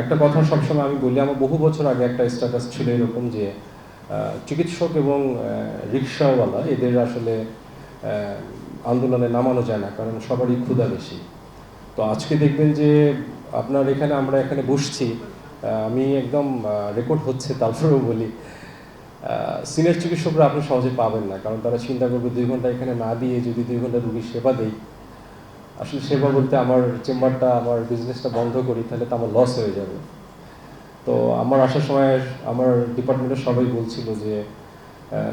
একটা কথা সবসময় আমি বলি, আমার বহু বছর আগে একটা স্ট্যাটাস ছিল এরকম যে চিকিৎসক এবং রিক্সাওয়ালা এদের আসলে আন্দোলনে নামানো যায় না, কারণ সবারই ক্ষুধা বেশি। তো আজকে দেখবেন যে, আপনার এখানে আমরা এখানে বসছি আমি একদম রেকর্ড হচ্ছে তারপরেও বলি সিনিয়র চিকিৎসকরা আপনি সহজে পাবেন না, কারণ তারা চিন্তা করবে দুই ঘণ্টা এখানে না দিয়ে যদি দুই ঘণ্টা রুগীর সেবা দেই আসলে সেবা বলতে আমার চেম্বারটা, আমার বিজনেসটা বন্ধ করি, তাহলে তো আমার লস হয়ে যাবে। তো আমার আসার সময় আমার ডিপার্টমেন্টের সবাই বলছিল যে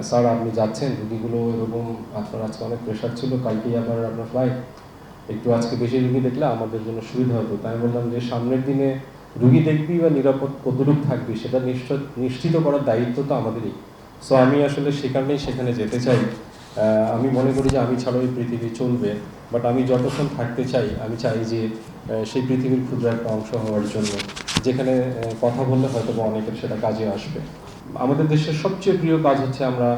স্যার আপনি যাচ্ছেন, রুগীগুলো এরকম আপনার আজকে অনেক প্রেশার ছিল, কালকেই আবার আপনার ফ্লাইট একটু আজকে বেশি রুগী দেখলে আমাদের জন্য সুবিধা হতো। তাই বললাম যে, সামনের দিনে রুগী দেখবি বা নিরাপদ কতটুক থাকবি, সেটা নিশ্চিত করার দায়িত্ব তো আমাদেরই। সো আমি আসলে সেখানেই সেখানে যেতে চাই। আমি মনে করি যে আমি ছাড়াও এই পৃথিবী চলবে বাট আমি যতক্ষণ থাকতে চাই, আমি চাই যে সেই পৃথিবীর ক্ষুদ্র একটা অংশ হওয়ার জন্য, যেখানে কথা বললে হয়তো বা অনেকের সেটা কাজে আসবে। আমাদের দেশের সবচেয়ে প্রিয় কাজ হচ্ছে আমরা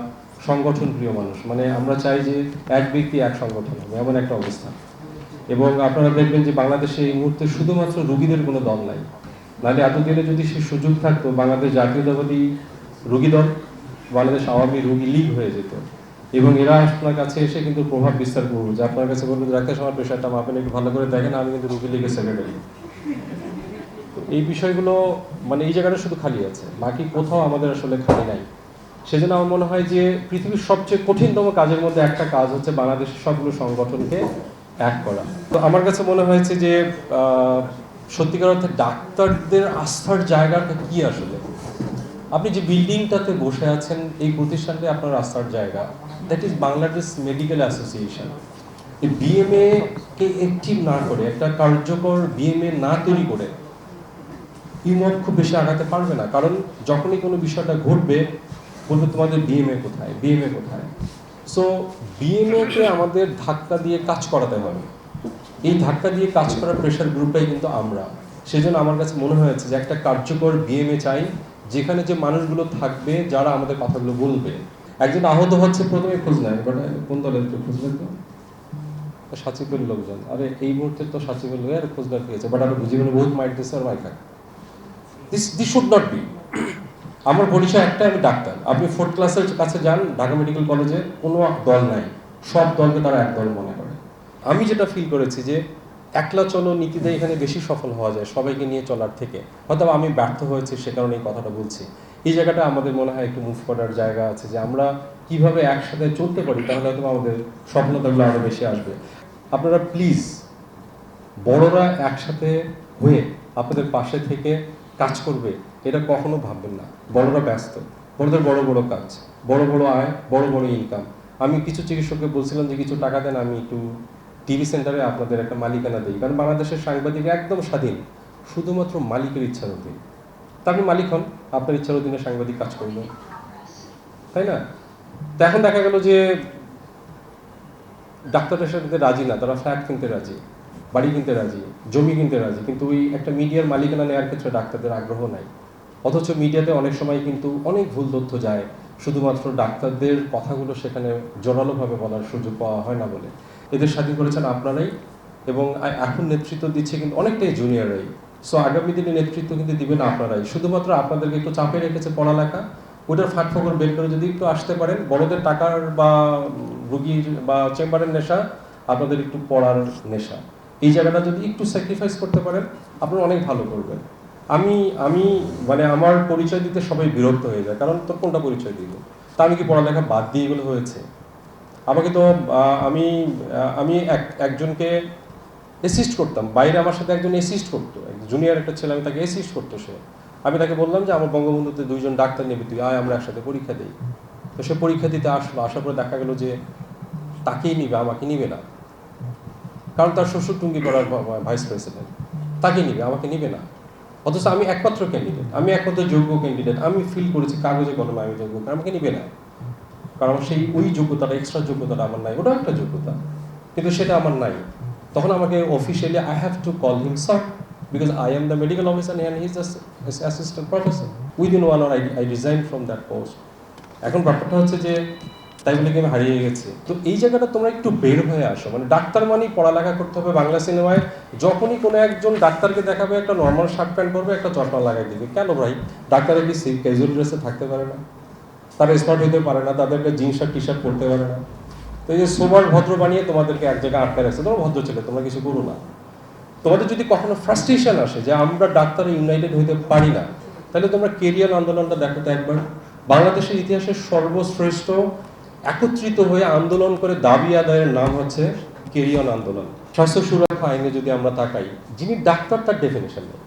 সংগঠন প্রিয় মানুষ মানে আমরা চাই যে এক ব্যক্তি, এক সংগঠন হবে, এমন একটা অবস্থা। এবং আপনারা দেখবেন যে বাংলাদেশে এই মুহূর্তে শুধুমাত্র রুগীদের কোনো দল নাই। নাহলে এতদিনে যদি সে সুযোগ থাকতো, বাংলাদেশ জাতীয়তাবাদী রুগী দল, বাংলাদেশ আওয়ামী রুগী লীগ হয়ে যেত। এবং এরা আপনার কাছে এসে কিন্তু প্রভাব বিস্তার করবে। যে আপনার কাছে বলবে ডাক্তার আমার প্রেশারটা মাপেন একটু ভালো করে দেখেন, আমি কিন্তু রুগী লীগের সেক্রেটারি এই বিষয়গুলো মানে এই জায়গাটা শুধু খালি আছে। বাকি কোথাও আমাদের আসলে খালি নাই। সেজন্য আমার মনে হয় যে, পৃথিবীর সবচেয়ে কঠিনতম কাজের মধ্যে একটা কাজ হচ্ছে বাংলাদেশের সবগুলো সংগঠনকে এক করা। তো আমার কাছে মনে হয়েছে যে সত্যিকার অর্থে ডাক্তারদের আস্থার জায়গাটা কি আসলে? আপনি যে বিল্ডিংটাতে বসে আছেন, এই প্রতিষ্ঠানটি আপনার আস্থার জায়গা। That is Bangladesh Medical Association BMA K active না করে, একটা কার্যকর বিএমএ না তৈরি করে ইমত খুব বেশি আগাতে পারবে না। কারণ যখনই কোনো বিষয়টা ঘটবে, বলবে তোমাদের বিএমএ কোথায় বিএমএ কোথায়? সো বিএমএ কে আমাদের ধাক্কা দিয়ে কাজ করাতে হবে। এই ধাক্কা দিয়ে কাজ করার প্রেশার গ্রুপটাই কিন্তু আমরা। সেজন্য আমার কাছে মনে হয়েছে যে একটা কার্যকর বিএমএ চাই। যেখানে যে মানুষগুলো থাকবে, যারা আমাদের কথাগুলো বলবে। একজন আহত হচ্ছে, প্রথমে খোঁজ নেয়। বাট কোন দলের খোঁজ নেয় সাচিবের লোকজন। আরে, এই মুহূর্তে তো সাচিবের লোক আর খোঁজ নেওয়ার কি বাট আমি জীবনে বহুত মাইট দিচ্ছে আর my this this should not be আমার পরিচয় একটা আমি ডাক্তার। আপনি ফোর্থ ক্লাসের কাছে যান, ঢাকা মেডিকেল কলেজে কোনো দল নাই। সব দলকে তারা এক দল মনে করে। আমি যেটা ফিল করেছি যে একলা চলো নীতিতে এখানে বেশি সফল হওয়া যায় সবাইকে নিয়ে চলার থেকে। হয়তো আমি ব্যর্থ হয়েছি সে কারণে এই কথাটা বলছি। এই জায়গাটা আমাদের মনে হয় একটু মুভ করার জায়গা আছে যে আমরা কীভাবে একসাথে চলতে পারি, তাহলে হয়তো আমাদের সফলতাগুলো আরও বেশি আসবে। আপনারা প্লিজ বড়রা একসাথে হয়ে আপনাদের পাশে থেকে কাজ করবে, এটা কখনো ভাববেন না। বড়রা ব্যস্ত, বড়দের বড় বড় কাজ, বড় বড় আয়, বড় বড় ইনকাম আমি কিছু চিকিৎসককে বলছিলাম যে কিছু টাকা দেন, আমি একটু টিভি সেন্টারে আপনাদের একটা মালিকানা দিই। কারণ বাংলাদেশের সাংবাদিক একদম স্বাধীন, শুধুমাত্র মালিকের ইচ্ছার অধীন তা আপনি মালিক হন, আপনার ইচ্ছার অধীনে সাংবাদিক কাজ করবেন তাই না? তো এখন দেখা গেল যে ডাক্তারের সাথে রাজি না, তারা ফ্ল্যাট কিনতে রাজি, বাড়ি কিনতে রাজি, জমি কিনতে রাজি, কিন্তু ওই একটা মিডিয়ার মালিকানা নেওয়ার ক্ষেত্রে ডাক্তারদের আগ্রহ নাই। অথচ মিডিয়াতে অনেক সময় কিন্তু অনেক ভুল তথ্য যায়, শুধুমাত্র ডাক্তারদের কথাগুলো সেখানে জোরালোভাবে বলার সুযোগ পাওয়া হয় না বলে। এদের স্বাধীন করেছেন আপনারাই এবং এখন নেতৃত্ব দিচ্ছে কিন্তু অনেকটাই জুনিয়ররাই সো আগামী দিনে নেতৃত্ব কিন্তু দিবেন আপনারাই। শুধুমাত্র আপনাদেরকে একটু চাপে রেখেছে পড়ালেখা, ওটার ফাঁক ফকর বের করে যদি একটু আসতে পারেন, বড়দের টাকার বা রুগীর বা চেম্বারের নেশা, আপনাদের একটু পড়ার নেশা। এই জায়গাটা যদি একটু স্যাক্রিফাইস করতে পারেন, আপনারা অনেক ভালো করবেন। আমি আমি মানে আমার পরিচয় দিতে সবাই বিরক্ত হয়ে যায়, কারণ তোর কোনটা পরিচয় দিব? তা আমি কি পড়ালেখা বাদ দিয়ে এগুলো হয়েছে? আমাকে তো আমি আমি এক, একজনকে অ্যাসিস্ট করতাম। বাইরে আমার সাথে একজন অ্যাসিস্ট করতো। জুনিয়র একটা ছেলে, আমি তাকে অ্যাসিস্ট করতো সে। আমি তাকে বললাম যে, আমার বঙ্গবন্ধুতে দুইজন ডাক্তার নেবে, তুই আয়, আমরা একসাথে পরীক্ষা দিই। তো সে পরীক্ষা দিতে আসলো। আসার পরে দেখা গেল যে, তাকেই নিবে, আমাকে নিবে না। কারণ তার শ্বশুর টুঙ্গি করার ভাইস প্রেসিডেন্ট তাকে নিবে, আমাকে নিবে না। অথচ আমি একমাত্র ক্যান্ডিডেট আমি একমাত্র যোগ্য ক্যান্ডিডেট আমি ফিল করেছি কাগজে, কলমে, আমি যোগ্য। আমাকে নিবে না। কারণ সেই ওই যোগ্যতাটা এক্সট্রা যোগ্যতাটা আমার নাই, ওটাও একটা যোগ্যতা। কিন্তু সেটা আমার নাই। তখন আমাকে officially I have to call him sir because I am the medical officer and his assistant professor within one hour I resign from that post এখন ব্যাপারটা হচ্ছে যে, তাই বলে আমি হারিয়ে গেছি? তো এই জায়গাটা তোমরা একটু বের হয়ে আসো। মানে ডাক্তার মানেই পড়ালেখা করতে হবে বাংলা সিনেমায়। যখনই কোনো একজন ডাক্তারকে দেখাবে, একটা নর্মাল শার্ট প্যান্ট পরবে, একটা চশমা লাগাই দিবে। কেন ভাই? ডাক্তারে কি ক্যাজুয়াল ড্রেসে থাকতে পারে না? তারা স্মার্ট হতে পারে না, তাদেরকে জিন্স আর টি শার্ট পরতে পারে না। তো এই যে সোবার ভদ্র বানিয়ে তোমাদেরকে এক জায়গায় আটকে রাখছে, তোমরা ভদ্র ছেলে, তোমরা কিছু করো না। তোমাদের যদি কখনো ফ্রাস্ট্রেশন আসে যে আমরা ডাক্তার ইউনাইটেড হইতে পারি না, তাহলে তোমরা কেরিয়ার আন্দোলনটা দেখো তো একবার। বাংলাদেশের ইতিহাসের সর্বশ্রেষ্ঠ একত্রিত হয়ে আন্দোলন করে দাবি আদায়ের নাম হচ্ছে কেরিয়ন আন্দোলন। স্বাস্থ্য সুরক্ষা আইনে যদি আমরা তাকাই, যিনি ডাক্তার, তার ডেফিনেশন নেই।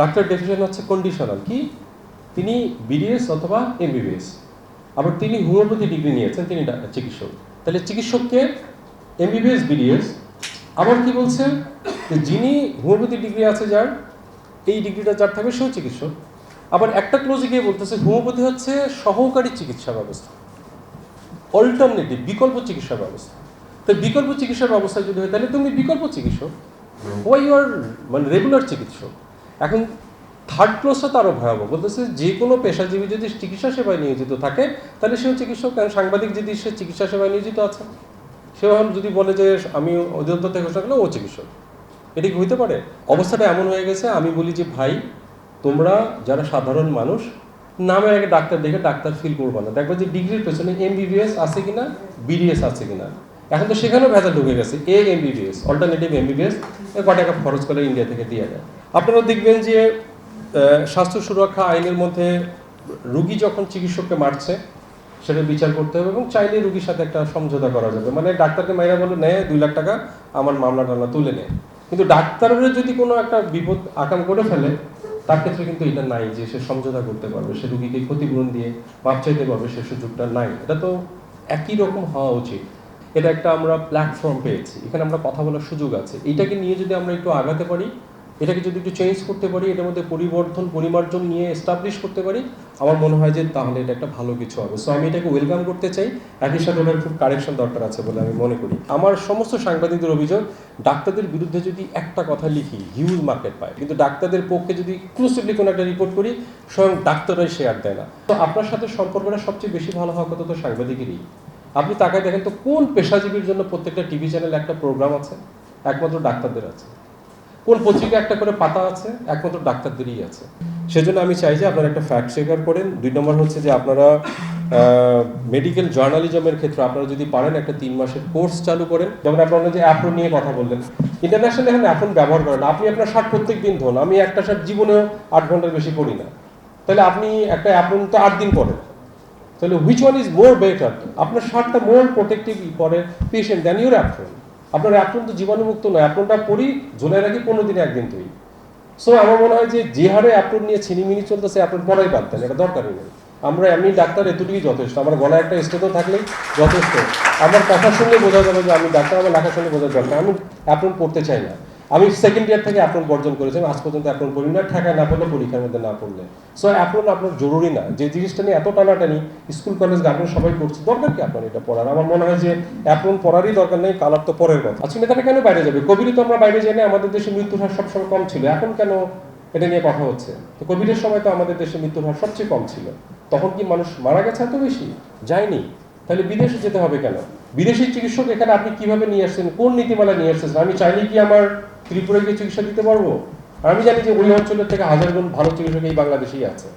ডাক্তার ডেফিনেশন হচ্ছে কন্ডিশনাল কি? তিনি বিডিএস অথবা এমবিবিএস আবার তিনি হোমিওপ্যাথি ডিগ্রি নিয়েছেন, তিনি চিকিৎসক। তাহলে চিকিৎসককে এমবিবিএস বিডিএস আবার কি বলছে? যে যিনি হোমিওপ্যাথি ডিগ্রি আছে যার, এই ডিগ্রিটা যার থাকবে সেও চিকিৎসক। আবার একটা ক্লোজে গিয়ে বলতেছে হোমিওপ্যাথি হচ্ছে সহকারী চিকিৎসা ব্যবস্থা। অল্টারনেটিভ বিকল্প চিকিৎসা ব্যবস্থা। তো বিকল্প চিকিৎসা ব্যবস্থা যদি হয়, তাহলে তুমি বিকল্প চিকিৎসক। ওয়াই ইউ আর মানে রেগুলার চিকিৎসক? এখন থার্ড ক্লোজটা তো আরও ভয়াবহ। বলতেছে যে কোনো পেশাজীবী যদি চিকিৎসা সেবায় নিয়োজিত থাকে, তাহলে সেও চিকিৎসক কারণ সাংবাদিক যদি সে চিকিৎসা সেবায় নিয়োজিত আছে। সেও যদি বলে যে আমি অধিদপ্তর থেকে ঘোষণা করলে ও চিকিৎসক। এটা কি হইতে পারে? অবস্থাটা এমন হয়ে গেছে, আমি বলি যে, ভাই, তোমরা যারা সাধারণ মানুষ, নামের আগে ডাক্তার দেখে ডাক্তার ফিল করব না। দেখবে যে ডিগ্রির পেছনে এমবিবিএস আছে কিনা বিডিএস আছে কিনা। এখন তো সেখানেও ভেজা ঢুকে গেছে এ এমবিবিএস অল্টারনেটিভ এমবিবিএস ক টাকা খরচ করে ইন্ডিয়া থেকে দিয়ে দেয়। আপনারা দেখবেন যে স্বাস্থ্য সুরক্ষা আইনের মধ্যে রুগী যখন চিকিৎসককে মারছে, সেটা বিচার করতে হবে এবং চাইলে রুগীর সাথে একটা সমঝোতা করা যাবে। মানে ডাক্তারকে মাইরা বলে নেয় দুই লাখ টাকা, আমার মামলা টামলা তুলে নেয় কিন্তু ডাক্তারের যদি কোনো একটা বিপদ আকাম করে ফেলে, তার ক্ষেত্রে কিন্তু এটা নাই যে সে সমঝোতা করতে পারবে, সে রুগীকে ক্ষতিপূরণ দিয়ে মাপ চাইতে পারবে, সে সুযোগটা নাই। এটা তো একই রকম হওয়া উচিত। এটা একটা আমরা প্ল্যাটফর্ম পেয়েছি। এখানে আমরা কথা বলার সুযোগ আছে। এইটাকে নিয়ে যদি আমরা একটু আগাতে পারি এটাকে যদি একটু চেঞ্জ করতে পারি, এটার মধ্যে পরিবর্তন পরিমার্জন নিয়ে এস্টাবলিশ করতে পারি, আমার মনে হয় যে তাহলে এটা একটা ভালো কিছু হবে। সো আমি এটাকে ওয়েলকাম করতে চাই। একই সাথে ওনার খুব কারেকশন দরকার আছে বলে আমি মনে করি। আমার সমস্ত সাংবাদিকদের অভিযোগ, ডাক্তারদের বিরুদ্ধে যদি একটা কথা লিখি হিউজ মার্কেট পায়। কিন্তু ডাক্তারদের পক্ষে যদি এক্সক্লুসিভলি কোনো একটা রিপোর্ট করি, স্বয়ং ডাক্তাররাই শেয়ার দেয় না। তো আপনার সাথে সম্পর্কটা সবচেয়ে বেশি ভালো হওয়া কথা তো সাংবাদিকেরই। আপনি তাকায় দেখেন তো কোন পেশাজীবীর জন্য প্রত্যেকটা টিভি চ্যানেলে একটা প্রোগ্রাম আছে? একমাত্র ডাক্তারদের আছে। কোন পত্রিকা একটা করে পাতা আছে, একমাত্র ডাক্তারদেরই আছে। সেজন্য আমি চাই যে আপনারা একটা ফ্যাক্ট চেকার করেন। দুই নম্বর হচ্ছে যে আপনারা মেডিকেল জার্নালিজমের ক্ষেত্রে আপনারা যদি পারেন একটা তিন মাসের কোর্স চালু করেন। যেমন আপনারা যে অ্যাপ্রন নিয়ে কথা বললেন ইন্টারন্যাশনাল এখন অ্যাপ্রন ব্যবহার করেন আপনি আপনার শার্ট প্রত্যেক দিন ধোন। আমি একটা শার্ট জীবনেও আট ঘণ্টার বেশি করি না। তাহলে আপনি একটা অ্যাপ্রন তো আট দিন পরেন তাহলে which one is more better আপনার শার্টটা মোর প্রোটেক্টিভ করে পেশেন্ট দেন ইউর অ্যাপ্রন আপনার অ্যাপ্রন তো জীবাণুমুক্ত নয় অ্যাপ্রনটা পরি ঝোলে রাখি পনেরো দিনে একদিন তুই। সো আমার মনে হয় যে যে হারে অ্যাপ্রন নিয়ে ছিনিমিনি চলতেছে অ্যাপ্রন পড়াই পারতেন এটা দরকারই নেই। আমরা এমনি ডাক্তার এতটুকুই যথেষ্ট, আমার গলায় একটা স্টেত থাকলেই যথেষ্ট। আমার কথার সঙ্গে বোঝা যাবে যে আমি ডাক্তার, আমার লেখার সঙ্গে বোঝা যাবে আমি অ্যাপ্রন পড়তে চাই না। আমি সেকেন্ড ইয়ার থেকে অ্যাপ্রন বর্জন করেছি, আমি আজ পর্যন্ত অ্যাপ্রন পড়ি না, ঠেকায় না পড়লে, পরীক্ষার মধ্যে না পড়লে। সো অ্যাপ্রন আপনার জরুরি না। যে জিনিসটা নিয়ে এত টানাটানি স্কুল কলেজ গার্মেন্ট সবাই করছে, দরকার কি আপনার এটা পড়ার? আমার মনে হয় যে অ্যাপ্রন পড়ারই দরকার নেই কালার তো পরের কথা। আচ্ছা নেতাটা কেন বাইরে যাবে? কোভিডে তো আমরা বাইরে যাই আমাদের দেশে মৃত্যুর হার সবসময় কম ছিল। এখন কেন এটা নিয়ে কথা হচ্ছে? তো কোভিডের সময় তো আমাদের দেশে মৃত্যুর হার সবচেয়ে কম ছিল। তখন কি মানুষ মারা গেছে এত বেশি? যায়নি। তাহলে বিদেশে যেতে হবে কেন? বিদেশি চিকিৎসক এখানে আপনি কীভাবে নিয়ে আসছেন? কোন নীতিমালা নিয়ে আসছেন আমি চাইলে কি আমার ত্রিপুরায় গিয়ে চিকিৎসা দিতে পারব? আর আমি জানি যে ওই অঞ্চলের থেকে হাজার গুণ ভালো চিকিৎসক এই বাংলাদেশেই আছে।